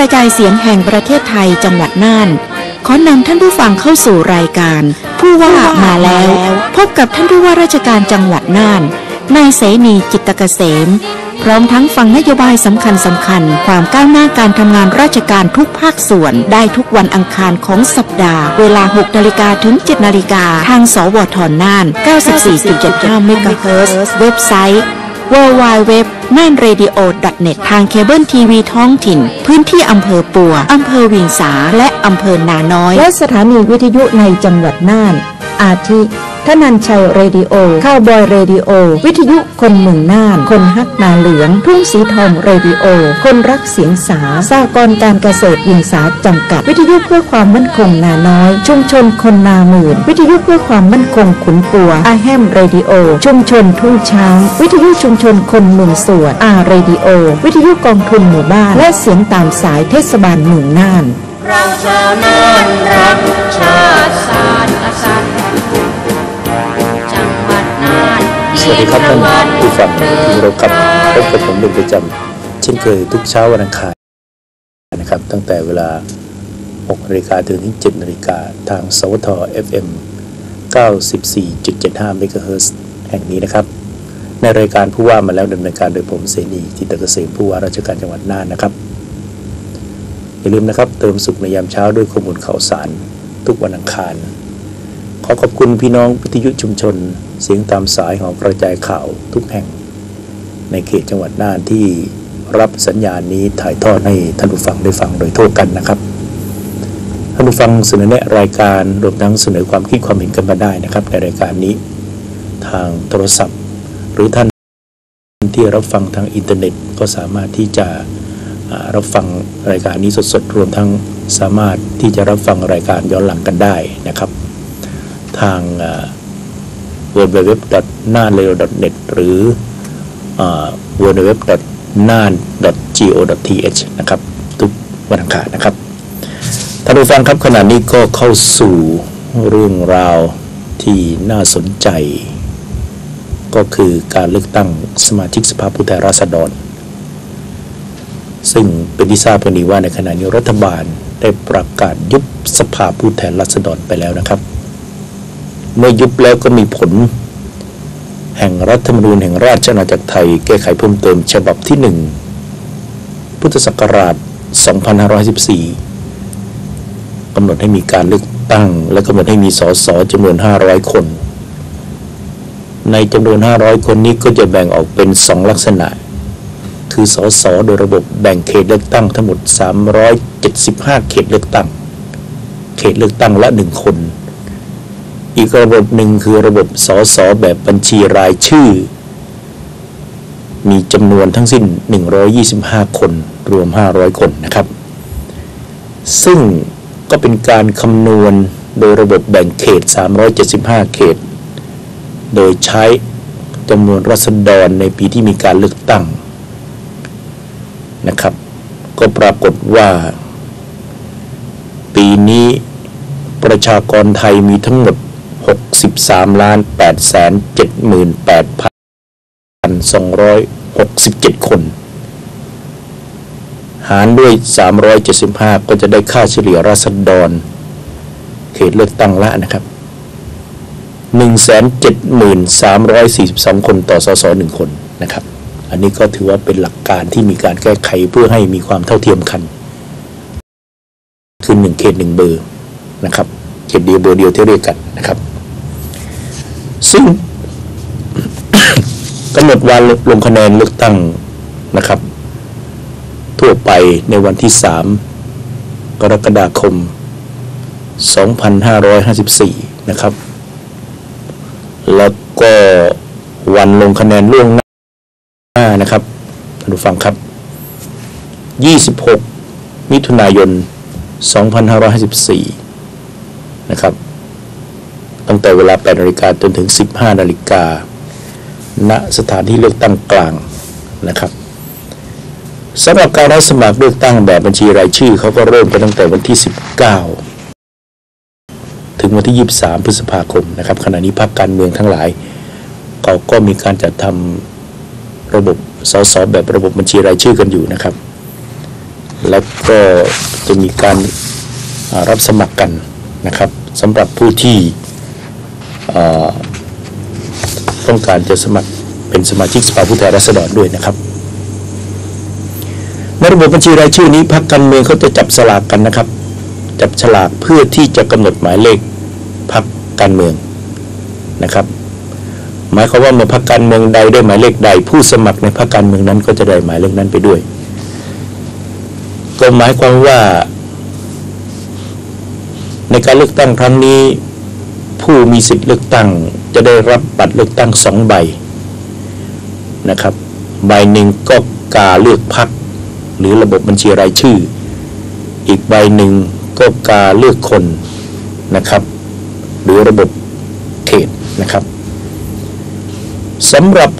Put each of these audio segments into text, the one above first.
ระจายเสียงแห่งประเทศไทยจังหวัดน่าน ขอนำท่านผู้ฟังเข้าสู่รายการ ผู้ว่ามาแล้ว พบกับท่านผู้ว่าราชการจังหวัดน่านนายเสนีจิตเกษม พร้อมทั้งฟังนโยบายสำคัญสำคัญ ความก้าวหน้าการทำงานราชการทุกภาคส่วน ได้ทุกวันอังคารของสัปดาห์ เวลา 6 นาฬิกาถึง 7 นาฬิกา ทางสวทน่าน 94.75 เมกะเฮิร์เว็บไซต์ w w w n a n r a d i o n e t ทางเคเบิลทีวีท้องถิ่น พื้นที่อำเภอปัว อำเภอเวียงสา และอำเภอนาน้อย และสถานีวิทยุในจังหวัดน่าน อาทิ ทนันชัยเรดิโอ ข้าวบอยเรดิโอ วิทยุคนหนึ่งน่าน คนฮักนาเหลือง ทุ่งสีทองเรดิโอ คนรักเสียงสาสากรการเกษตรยิงสาจำกัด วิทยุเพื่อความมั่นคงนาน้อย ชุมชนคนนาหมื่น วิทยุเพื่อความมั่นคงขุนปัวอาแฮมเรดิโอ ชุมชนทุ่งช้าง วิทยุชุมชนคนเมืองสวดอาเรดิโอ วิทยุกองทุนหมู่บ้าน และเสียงตามสายเทศบาลเมืองน่าน เราชาวนานรักชาติศาสตร์ สวัสดีครับท่านผู้ฟังที่เคารพครับพบกับผมเป็นประจำเช่นเคยทุกเช้าวันอังคารนะครับ ตั้งแต่เวลา6นาฬิกาถึง7นาฬิกาทางสวท FM 94.75เมกะเฮิรตซ์แห่งนี้นะครับ ในรายการผู้ว่ามาแล้วดำเนินการโดยผมเสนีจิตเกษมผู้ว่าราชการจังหวัดน่านนะครับ อย่าลืมนะครับ เติมสุขในยามเช้าด้วยข้อมูลข่าวสาร ทุกวันอังคาร อขอบคุณพี่น้องวิทยุชุมชน เสียงตามสายของกระจายข่าวทุกแห่ง ในเขตจังหวัดน่านที่รับสัญญาณนี้ถ่ายทอดให้ท่านผู้ฟังได้ฟังโดยทั่วกันนะครับท่านผู้ฟังเสนอแนะรายการรวมทั้งเสนอความคิดความเห็นกันมาได้นะครับ ในรายการนี้ ทางโทรศัพท์ หรือท่านที่รับฟังทางอินเทอร์เน็ตก็สามารถที่จะรับฟังรายการนี้สดๆรวมทั้งสามารถที่จะรับฟังรายการย้อนหลังกันได้นะครับ ทาง w w w n a n l e o n e t หรือ w w w n a n g o t h นะครับ ทุกวันอังคารนะครับท่านผู้ฟังครับขณะนี้ก็เข้าสู่เรื่องราวที่น่าสนใจ ก็คือการเลือกตั้งสมาชิกสภาผู้แทนราษฎร ซึ่งเป็นที่ทราบกันดีว่าในขณะนี้รัฐบาลได้ประกาศยุบสภาผู้แทนราษฎรไปแล้วนะครับ เมื่อยุบแล้วก็มีผล แห่งรัฐธรรมนูญแห่งราชอาณาจักรไทย แก้ไขเพิ่มเติมฉบับที่1พุทธศักราช 2514กำหนดให้มีการเลือกตั้ง และกำหนดให้มีสสจำนวน 500 คน ในจำนวน 500 คนนี้ก็จะแบ่งออกเป็น 2 ลักษณะ คือสสโดยระบบแบ่งเขตเลือกตั้งทั้งหมด 375 เขตเลือกตั้ง เขตเลือกตั้งละ 1 คน อีกระบบหนึ่งคือระบบสอสอแบบบัญชีรายชื่อ มีจำนวนทั้งสิ้น 125 คน รวม 500 คนนะครับ ซึ่งก็เป็นการคำนวณโดยระบบแบ่งเขต 375 เขต โดยใช้จำนวนรัษฎรในปีที่มีการเลือกตั้งนะครับ ก็ปรากฏว่า ปีนี้ประชากรไทยมีทั้งหมด 63ล้าน8แสน78พัน267 คน หารด้วย 375 ก็จะได้ค่าเฉลี่ยราษฎร เขตเลือกตั้งละนะครับ 173,42 คนต่อสสหนึ่งคนนะครับ อันนี้ก็ถือว่าเป็นหลักการที่มีการแก้ไขเพื่อให้มีความเท่าเทียมกัน คือหนึ่งเขตหนึ่งเบอร์นะครับเขตเดียวเบอร์เดียวที่เรียกกันนะครับ ซึ่งกำหนดวันลงคะแนนเลือกตั้งนะครับ ทั่วไปในวันที่ 3 กรกฎาคม 2554 นะครับ แล้วก็วันลงคะแนนล่วงหน้านะครับท่านผู้ฟังครับ 26 มิถุนายน 2554 นะครับ ตั้งแต่เวลา8นาฬิกาจนถึง 15นาฬิกาณสถานที่เลือกตั้งกลางนะครับสำหรับการรับสมัครเลือกตั้งแบบบัญชีรายชื่อเขาก็เริ่มกันตั้งแต่วันที่ 19 ถึงวันที่ 23 พฤษภาคมนะครับขณะนี้พรรคการเมืองทั้งหลายเขาก็มีการจัดทำระบบสสแบบระบบบัญชีรายชื่อกันอยู่นะครับ แล้วก็จะมีการรับสมัครกันนะครับสำหรับผู้ที่ ต้องการจะสมัครเป็นสมาชิกสภาผู้แทนราษฎรด้วยนะครับในระบบบัญชีรายชื่อนี้พรรคการเมืองเขาจะจับสลากกันนะครับ จับฉลากเพื่อที่จะกำหนดหมายเลขพรรคการเมืองนะครับ หมายความว่าเมื่อพรรคการเมืองใดได้หมายเลขใด ผู้สมัครในพรรคการเมืองนั้นก็จะได้หมายเลขนั้นไปด้วย ก็หมายความว่า ในการเลือกตั้งครั้งนี้ ผู้มีสิทธิ์เลือกตั้ง จะได้รับบัตรเลือกตั้งสองใบนะครับ ใบหนึ่งก็กาเลือกพรรคหรือระบบบัญชีรายชื่อ อีกใบหนึ่งก็กาเลือกคนนะครับ หรือระบบเขตนะครับสำหรับ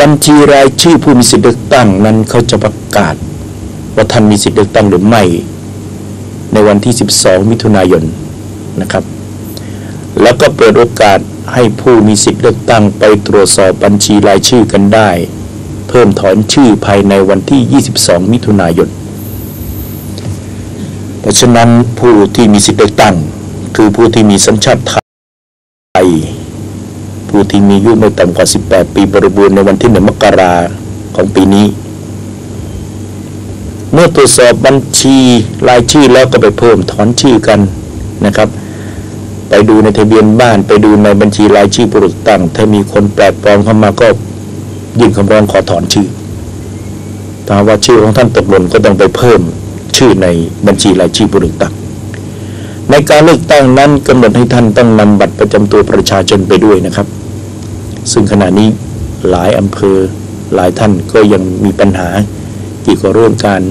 บัญชีรายชื่อผู้มีสิทธิเลือกตั้งนั้นเขาจะประกาศ ว่าท่านมีสิทธิเลือกตั้งหรือไม่ ในวันที่ 12 มิถุนายนนะครับ แล้วก็เปิดโอกาสให้ผู้มีสิทธิเลือกตั้งไปตรวจสอบบัญชีรายชื่อกันได้ เพิ่มถอนชื่อภายในวันที่ 22 มิถุนายน เพราะฉะนั้นผู้ที่มีสิทธิเลือกตั้ง คือผู้ที่มีสัญชาติไทย ผู้ที่มีอายุไม่ต่ำกว่า 18 ปีบริบูรณ์ในวันที่ 1 มกราของปีนี้ เมื่อตรวจสอบบัญชีรายชื่อแล้วก็ไปเพิ่มถอนชื่อกันนะครับ ไปดูในทะเบียนบ้าน ไปดูในบัญชีรายชื่อผู้เลือกตั้ง ถ้ามีคนแปลกปลอมเข้ามาก็ยื่นคำร้องขอถอนชื่อถ้าว่าชื่อของท่านตกหล่นก็ต้องไปเพิ่มชื่อในบัญชีรายชื่อผู้เลือกตั้ง ในการเลือกตั้งนั้นกำหนดให้ท่านต้องนำบัตรประจำตัวประชาชนไปด้วยนะครับ ซึ่งขณะนี้หลายอำเภอหลายท่านก็ยังมีปัญหาเกี่ยวกับเรื่องการ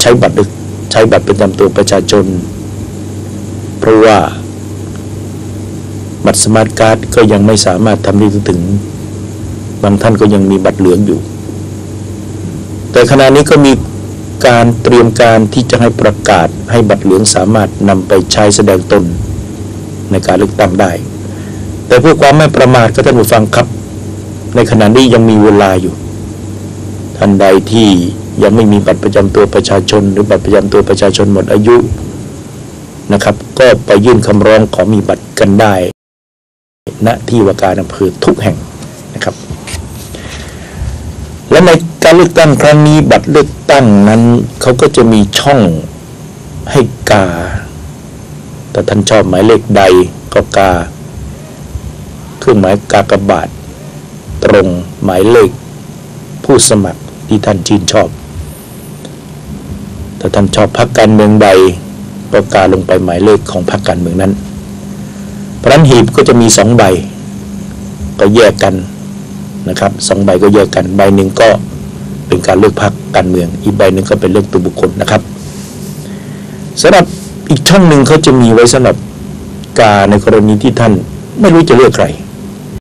ใช้บัตรเลือกใช้บัตรประจำตัวประชาชน เพราะว่า บัตรสมาร์ทการ์ดก็ยังไม่สามารถทำได้ถึง บางท่านก็ยังมีบัตรเหลืองอยู่ แต่ขณะนี้ก็มีการเตรียมการที่จะให้ประกาศให้บัตรเหลืองสามารถนำไปใช้แสดงตนในการเลือกตั้งได้ แต่เพื่อความไม่ประมาทก็ท่านผู้ฟังครับ ในขณะนี้ยังมีเวลาอยู่ ท่านใดที่ยังไม่มีบัตรประจำตัวประชาชน หรือบัตรประจำตัวประชาชนหมดอายุนะครับ ก็ไปยื่นคำร้องขอมีบัตรกันได้ ณที่ว่าการอำเภอทุกแห่งนะครับ และในการเลือกตั้งครั้งนี้บัตรเลือกตั้งนั้นเขาก็จะมีช่องให้กา แต่ท่านชอบหมายเลขใดก็กา เครื่องหมายกากบาท ตรงหมายเลข ผู้สมัครที่ท่านชื่นชอบถ้าท่านชอบพรรคการเมืองใดก็กาลงไปหมายเลขของพรรคการเมืองนั้น เพราะนั้นหีบก็จะมีสองใบ ก็แยกกันนะครับสองใบก็แยกกัน ใบหนึ่งก็เป็นการเลือกพักการเมือง อีกใบหนึ่งก็เป็นเลือกตัวบุคคลนะครับสำหรับอีกช่องหนึ่งเขาจะมีไว้สำหรับการในกรณีที่ท่านไม่รู้จะเลือกใคร